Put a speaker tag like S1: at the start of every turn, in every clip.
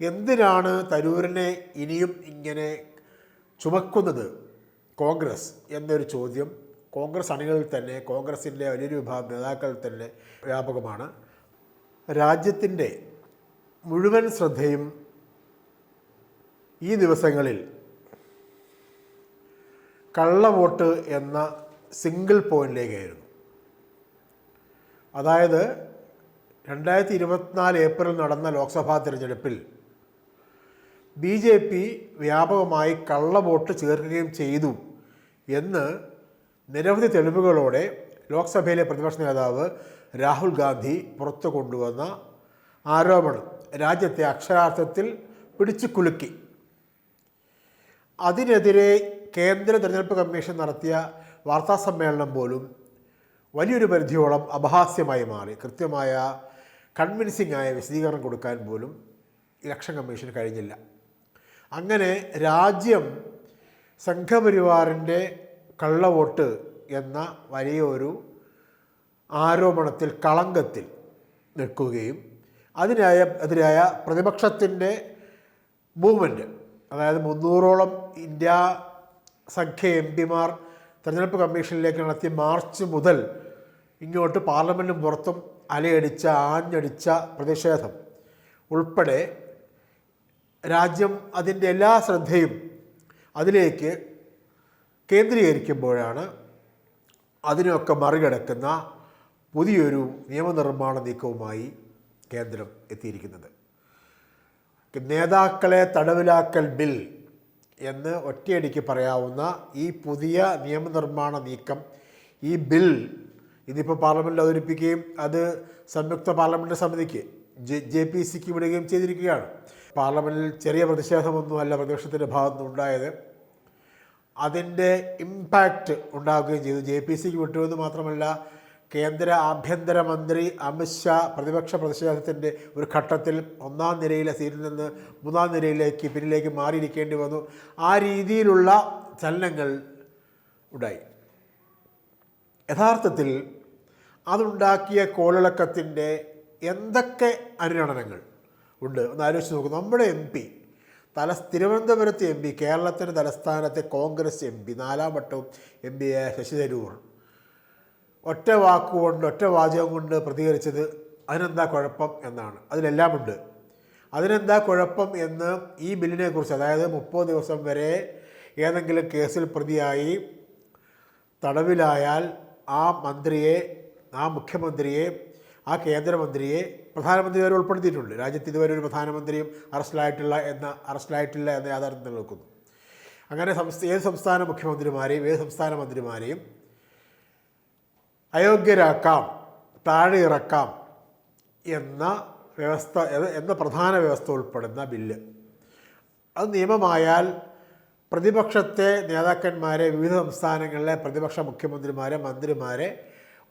S1: എന്തിനാണ് തരൂരിനെ ഇനിയും ഇങ്ങനെ ചുമക്കുന്നത്? കോൺഗ്രസ് എന്നൊരു ചോദ്യം കോൺഗ്രസ് അണികളിൽ തന്നെ കോൺഗ്രസിന്റെ വലിയൊരു വിഭാഗം നേതാക്കളിൽ തന്നെ വ്യാപകമാണ്. രാജ്യത്തിന്റെ മുഴുവൻ ശ്രദ്ധയും ഈ ദിവസങ്ങളിൽ കള്ളവോട്ട് എന്ന സിംഗിൾ പോയിന്റിലേക്കായിരുന്നു. അതായത് രണ്ടായിരത്തി ഇരുപത്തിനാല് ഏപ്രിൽ നടന്ന ലോക്സഭാ തിരഞ്ഞെടുപ്പിൽ ബി ജെ പി വ്യാപകമായി കള്ളവോട്ട് ചേർക്കുകയും ചെയ്തു എന്ന് നിരവധി തെളിവുകളോടെ ലോക്സഭയിലെ പ്രതിപക്ഷ നേതാവ് രാഹുൽ ഗാന്ധി പുറത്തു കൊണ്ടുവന്ന ആരോപണം രാജ്യത്തെ അക്ഷരാർത്ഥത്തിൽ പിടിച്ചു കുലുക്കി. അതിനെതിരെ കേന്ദ്ര തെരഞ്ഞെടുപ്പ് കമ്മീഷൻ നടത്തിയ വാർത്താ സമ്മേളനം പോലും വലിയൊരു പരിധിയോളം അപഹാസ്യമായി മാറി. കൃത്യമായ കൺവിൻസിംഗ് ആയ വിശദീകരണം കൊടുക്കാൻ പോലും ഇലക്ഷൻ കമ്മീഷന് കഴിഞ്ഞില്ല. അങ്ങനെ രാജ്യം സംഘപരിവാറിന്റെ കള്ളവോട്ട് എന്ന വലിയൊരു ആരോപണത്തിൽ കളങ്കത്തിൽ നിൽക്കുകയും അതിനായ എതിരായ പ്രതിപക്ഷത്തിന്റെ മൂവ്മെന്റ് അതായത് മുന്നൂറോളം ഇന്ത്യ സഖ്യ എം പിമാർ തെരഞ്ഞെടുപ്പ് കമ്മീഷനിലേക്ക് നടത്തിയ മാർച്ച് മുതൽ ഇങ്ങോട്ട് പാർലമെന്റിന് പുറത്തും അലയടിച്ച ആഞ്ഞടിച്ച പ്രതിഷേധം ഉൾപ്പെടെ രാജ്യം അതിന്റെ എല്ലാ ശ്രദ്ധയും അതിലേക്ക് കേന്ദ്രീകരിക്കുമ്പോഴാണ് അതിനെയൊക്കെ മറികടക്കുന്ന പുതിയൊരു നിയമനിർമ്മാണ നീക്കവുമായി കേന്ദ്രം എത്തിയിരിക്കുന്നത്. നേതാക്കളെ തടവിലാക്കൽ ബിൽ എന്ന് ഒറ്റയടിക്ക് പറയാവുന്ന ഈ പുതിയ നിയമനിർമ്മാണ നീക്കം ഈ ബിൽ ഇതിപ്പോൾ പാർലമെന്റിൽ അവതരിപ്പിക്കുകയും അത് സംയുക്ത പാർലമെന്റ് സമിതിക്ക് ജെ ജെ പി സിക്ക് വിടുകയും ചെയ്തിരിക്കുകയാണ്. പാർലമെന്റിൽ ചെറിയ പ്രതിഷേധമൊന്നുമല്ല പ്രതിപക്ഷത്തിന്റെ ഭാഗത്തുനിന്ന് ഉണ്ടായത്. അതിന്റെ ഇമ്പാക്റ്റ് ഉണ്ടാവുകയും ചെയ്തു. ജെ പി സിക്ക് വിട്ടുവെന്ന് മാത്രമല്ല കേന്ദ്ര ആഭ്യന്തരമന്ത്രി അമിത്ഷാ പ്രതിപക്ഷ പ്രതിഷേധത്തിന്റെ ഒരു ഘട്ടത്തിൽ ഒന്നാം നിരയിലെ സീറ്റിൽ നിന്ന് മൂന്നാം നിരയിലേക്ക് പിന്നിലേക്ക് മാറിയിരിക്കേണ്ടി വന്നു. ആ രീതിയിലുള്ള ചലനങ്ങൾ ഉണ്ടായി. യഥാർത്ഥത്തിൽ അതുണ്ടാക്കിയ കോളിളക്കത്തിന്റെ എന്തൊക്കെ അനുരണനങ്ങൾ? ഉണ്ട്. ഒന്ന് ആലോചിച്ച് നോക്കും. നമ്മുടെ എം പി തല തിരുവനന്തപുരത്തെ എം പി കേരളത്തിന്റെ തലസ്ഥാനത്തെ കോൺഗ്രസ് എം പി നാലാം വട്ടവും എം പി ആയ ശശി തരൂർ. ഒറ്റ വാക്കുകൊണ്ട് ഒറ്റ വാചകം കൊണ്ട് പ്രതികരിച്ചത് അതിനെന്താ കുഴപ്പം എന്നാണ്. അതിലെല്ലാമുണ്ട് അതിനെന്താ കുഴപ്പം എന്ന് ഈ ബില്ലിനെ കുറിച്ച് അതായത് മുപ്പത് ദിവസം വരെ ഏതെങ്കിലും കേസിൽ പ്രതിയായി തടവിലായാൽ ആ മന്ത്രിയെ ആ മുഖ്യമന്ത്രിയെ ആ കേന്ദ്രമന്ത്രിയെ പ്രധാനമന്ത്രി വരെ ഉൾപ്പെടുത്തിയിട്ടുണ്ട്. രാജ്യത്ത് ഇതുവരെ ഒരു പ്രധാനമന്ത്രിയും അറസ്റ്റിലായിട്ടുള്ള എന്ന അറസ്റ്റിലായിട്ടില്ല എന്ന യാഥാർത്ഥ്യം നിലനിൽക്കുന്നു. അങ്ങനെ സംസ്ഥ ഏത് സംസ്ഥാന മുഖ്യമന്ത്രിമാരെയും ഏത് സംസ്ഥാന മന്ത്രിമാരെയും അയോഗ്യരാക്കാം താഴെ ഇറക്കാം എന്ന വ്യവസ്ഥ എന്ന പ്രധാന വ്യവസ്ഥ ഉൾപ്പെടുന്ന ബില്ല്. അത് നിയമമായാൽ പ്രതിപക്ഷത്തെ നേതാക്കന്മാരെ വിവിധ സംസ്ഥാനങ്ങളിലെ പ്രതിപക്ഷ മുഖ്യമന്ത്രിമാരെ മന്ത്രിമാരെ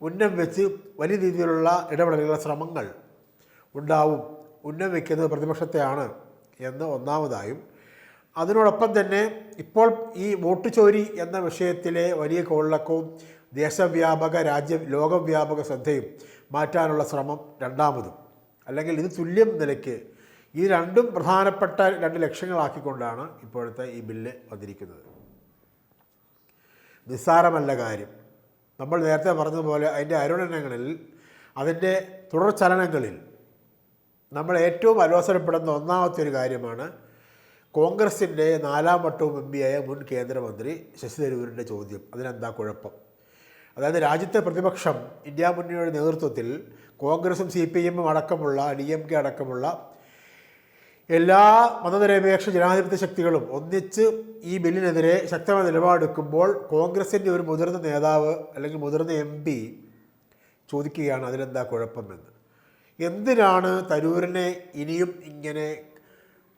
S1: ഉന്നം വെച്ച് വലിയ രീതിയിലുള്ള ഇടപെടലുകളുടെ ശ്രമങ്ങൾ ഉണ്ടാവും. ഉന്നം വയ്ക്കുന്നത് പ്രതിപക്ഷത്തെയാണ് എന്ന് ഒന്നാമതായും. അതിനോടൊപ്പം തന്നെ ഇപ്പോൾ ഈ വോട്ട് ചോരി എന്ന വിഷയത്തിലെ വലിയ കോളിളക്കവും ദേശവ്യാപക രാജ്യ ലോകവ്യാപക ശ്രദ്ധയും മാറ്റാനുള്ള ശ്രമം രണ്ടാമതും. അല്ലെങ്കിൽ ഇത് തുല്യം നിലയ്ക്ക് ഈ രണ്ടും പ്രധാനപ്പെട്ട രണ്ട് ലക്ഷ്യങ്ങളാക്കിക്കൊണ്ടാണ് ഇപ്പോഴത്തെ ഈ ബില്ല് വന്നിരിക്കുന്നത്. നിസ്സാരമല്ല കാര്യം. നമ്മൾ നേരത്തെ പറഞ്ഞതുപോലെ അതിന്റെ അരുണനങ്ങളിൽ അതിന്റെ തുടർചലനങ്ങളിൽ നമ്മൾ ഏറ്റവും അലോസരപ്പെടുന്ന ഒന്നാമത്തെ ഒരു കാര്യമാണ് കോൺഗ്രസിന്റെ നാലാം വട്ടവും എം പിയായ മുൻ കേന്ദ്രമന്ത്രി ശശി തരൂരിന്റെ ചോദ്യം. അതിനെന്താ കുഴപ്പം? അതായത് രാജ്യത്തെ പ്രതിപക്ഷം ഇന്ത്യ മുന്നണിയുടെ നേതൃത്വത്തിൽ കോൺഗ്രസും സി പി എമ്മും അടക്കമുള്ള ഡി എം കെ അടക്കമുള്ള എല്ലാ മതനിരപേക്ഷ ജനാധിപത്യ ശക്തികളും ഒന്നിച്ച് ഈ ബില്ലിനെതിരെ ശക്തമായ നിലപാടെടുക്കുമ്പോൾ കോൺഗ്രസിന്റെ ഒരു മുതിർന്ന നേതാവ് അല്ലെങ്കിൽ മുതിർന്ന എം പി ചോദിക്കുകയാണ് അതിലെന്താ കുഴപ്പമെന്ന്. എന്തിനാണ് തരൂരിനെ ഇനിയും ഇങ്ങനെ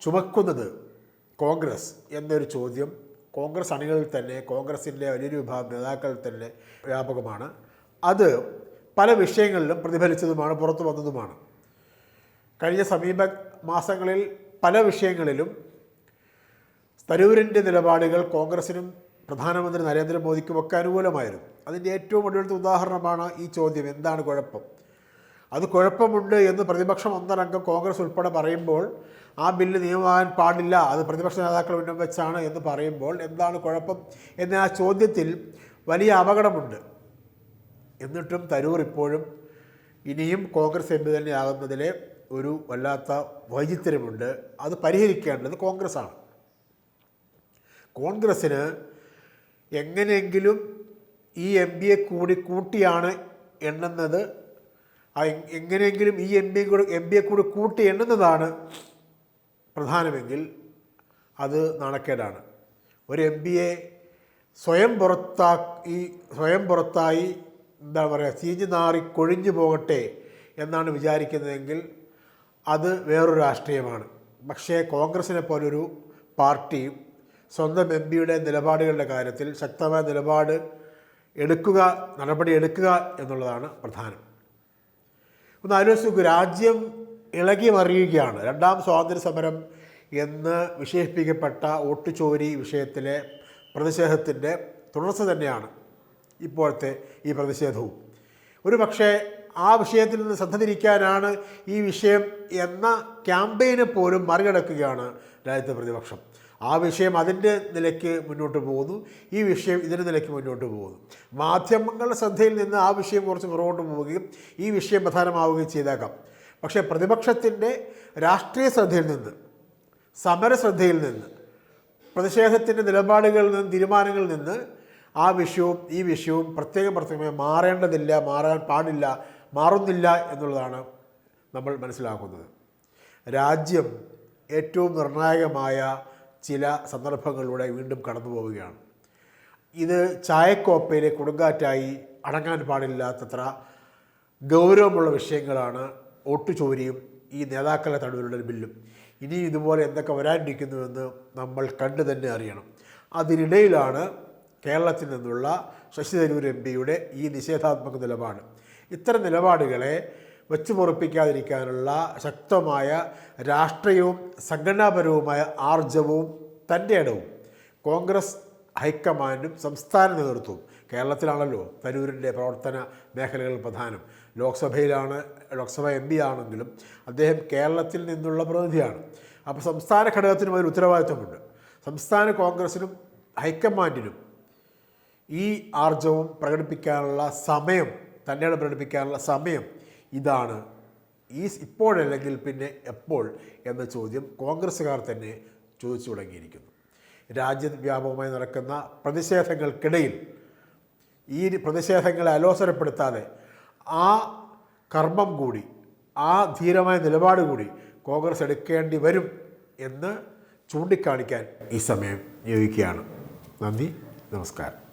S1: ചുമക്കുന്നത് കോൺഗ്രസ് എന്നൊരു ചോദ്യം. കോൺഗ്രസ് അണികളിൽ തന്നെ കോൺഗ്രസിന്റെ വലിയൊരു വിഭാഗം നേതാക്കളിൽ തന്നെ വ്യാപകമാണ്. അത് പല വിഷയങ്ങളിലും പ്രതിഫലിച്ചതുമാണ് പുറത്തു വന്നതുമാണ്. കഴിഞ്ഞ സമീപ മാസങ്ങളിൽ പല വിഷയങ്ങളിലും തരൂരിന്റെ നിലപാടുകൾ കോൺഗ്രസിനും പ്രധാനമന്ത്രി നരേന്ദ്രമോദിക്കും ഒക്കെ അനുകൂലമായിരുന്നു. അതിന്റെ ഏറ്റവും ഒടുവിലത്തെ ഉദാഹരണമാണ് ഈ ചോദ്യം എന്താണ് കുഴപ്പം? അത് കുഴപ്പമുണ്ട് എന്ന് പ്രതിപക്ഷം ഒന്നരംഗം കോൺഗ്രസ് ഉൾപ്പെടെ പറയുമ്പോൾ ആ ബില്ല് നിയമമാകാൻ പാടില്ല അത് പ്രതിപക്ഷ നേതാക്കൾ ഉന്നം വെച്ചാണ് എന്ന് പറയുമ്പോൾ എന്താണ് കുഴപ്പം എന്ന ആ ചോദ്യത്തിൽ വലിയ അപകടമുണ്ട്. എന്നിട്ടും തരൂർ ഇപ്പോഴും ഇനിയും കോൺഗ്രസ് എം പി തന്നെയാകുന്നതിലെ ഒരു വല്ലാത്ത വൈചിത്ര്യമുണ്ട്. അത് പരിഹരിക്കേണ്ടത് കോൺഗ്രസ്സാണ്. കോൺഗ്രസ്സിന് എങ്ങനെയെങ്കിലും ഈ എം പിയെ കൂടി കൂട്ടിയാണ് എണ്ണുന്നത്. എങ്ങനെയെങ്കിലും ഈ എം പി കൂടി എം പിയെ കൂടി കൂട്ടി എണ്ണുന്നതാണ് പ്രധാനമെങ്കിൽ അത് നാണക്കേടാണ്. ഒരു എം പിയെ സ്വയം പുറത്താ ഈ സ്വയം പുറത്തായി എന്താ പറയുക ചീഞ്ഞു നാറി കൊഴിഞ്ഞു പോകട്ടെ എന്നാണ് വിചാരിക്കുന്നതെങ്കിൽ അത് വേറൊരു രാഷ്ട്രീയമാണ്. പക്ഷേ കോൺഗ്രസിനെ പോലൊരു പാർട്ടി സ്വന്തം എം പിയുടെ നിലപാടുകളുടെ കാര്യത്തിൽ ശക്തമായ നിലപാട് എടുക്കുക നടപടി എടുക്കുക എന്നുള്ളതാണ് പ്രധാനം. ഒന്ന് ആലോചിച്ച് രാജ്യം ഇളകി മറിയുകയാണ്. രണ്ടാം സ്വാതന്ത്ര്യ സമരം എന്ന് വിശേഷിപ്പിക്കപ്പെട്ട വോട്ടുചോരി വിഷയത്തിലെ പ്രതിഷേധത്തിന്റെ തുടർച്ച തന്നെയാണ് ഇപ്പോഴത്തെ ഈ പ്രതിഷേധവും. ഒരു പക്ഷേ ആ വിഷയത്തിൽ നിന്ന് ശ്രദ്ധ തിരിക്കാനാണ് ഈ വിഷയം എന്ന ക്യാമ്പയിനെ പോലും മറികടക്കുകയാണ് രാജ്യത്തെ പ്രതിപക്ഷം. ആ വിഷയം അതിന്റെ നിലയ്ക്ക് മുന്നോട്ട് പോകുന്നു. ഈ വിഷയം ഇതിന്റെ നിലയ്ക്ക് മുന്നോട്ട് പോകുന്നു. മാധ്യമങ്ങളുടെ ശ്രദ്ധയിൽ നിന്ന് ആ വിഷയം കുറച്ച് പുറകോട്ട് പോവുകയും ഈ വിഷയം പ്രധാനമാവുകയും ചെയ്തേക്കാം. പക്ഷേ പ്രതിപക്ഷത്തിന്റെ രാഷ്ട്രീയ ശ്രദ്ധയിൽ നിന്ന് സമരശ്രദ്ധയിൽ നിന്ന് പ്രതിഷേധത്തിന്റെ നിലപാടുകളിൽ നിന്ന് തീരുമാനങ്ങളിൽ നിന്ന് ആ വിഷയവും ഈ വിഷയവും പ്രത്യേകം പ്രത്യേകമായി മാറേണ്ടതില്ല മാറാൻ പാടില്ല മാറുന്നില്ല എന്നുള്ളതാണ് നമ്മൾ മനസ്സിലാക്കുന്നത്. രാജ്യം ഏറ്റവും നിർണായകമായ ചില സന്ദർഭങ്ങളിലൂടെ വീണ്ടും കടന്നു പോവുകയാണ്. ഇത് ചായക്കോപ്പയിലെ കൊടുങ്കാറ്റായി അടങ്ങാൻ പാടില്ലാത്തത്ര ഗൗരവമുള്ള വിഷയങ്ങളാണ് ഒട്ടുചോരിയും ഈ നേതാക്കളെ തടവിലുള്ള ബില്ലും. ഇനി ഇതുപോലെ എന്തൊക്കെ വരാനിരിക്കുന്നുവെന്ന് നമ്മൾ കണ്ടു തന്നെ അറിയണം. അതിനിടയിലാണ് കേരളത്തിൽ നിന്നുള്ള ശശി തരൂർ എം പിയുടെ ഈ നിഷേധാത്മക നിലപാട്. ഇത്തരം നിലപാടുകളെ വെച്ചു പൊറപ്പിക്കാതിരിക്കാനുള്ള ശക്തമായ രാഷ്ട്രീയവും സംഘടനാപരവുമായ ആർജവവും തന്റെ ഇടവും കോൺഗ്രസ് ഹൈക്കമാൻഡും സംസ്ഥാന നേതൃത്വവും കേരളത്തിലാണല്ലോ തരൂരിന്റെ പ്രവർത്തന മേഖലകൾ പ്രധാനം. ലോക്സഭയിലാണ് ലോക്സഭ എം പി ആണെങ്കിലും അദ്ദേഹം കേരളത്തിൽ നിന്നുള്ള പ്രതിനിധിയാണ്. അപ്പോൾ സംസ്ഥാന ഘടകത്തിനും അതിൽ ഉത്തരവാദിത്വമുണ്ട് സംസ്ഥാന കോൺഗ്രസിനും ഹൈക്കമാൻഡിനും ഈ ആർജവം പ്രകടിപ്പിക്കാനുള്ള സമയം തന്നോട് പ്രകടിപ്പിക്കാനുള്ള സമയം ഇതാണ്. ഈ ഇപ്പോഴല്ലെങ്കിൽ പിന്നെ എപ്പോൾ എന്ന ചോദ്യം കോൺഗ്രസ്സുകാർ തന്നെ ചോദിച്ചു തുടങ്ങിയിരിക്കുന്നു. രാജ്യവ്യാപകമായി നടക്കുന്ന പ്രതിഷേധങ്ങൾക്കിടയിൽ ഈ പ്രതിഷേധങ്ങളെ അലോസരപ്പെടുത്താതെ ആ കർമ്മം കൂടി ആ ധീരമായ നിലപാട് കൂടി കോൺഗ്രസ് എടുക്കേണ്ടി വരും എന്ന് ചൂണ്ടിക്കാണിക്കാൻ ഈ സമയം യോജിക്കുകയാണ് നന്ദി നമസ്കാരം.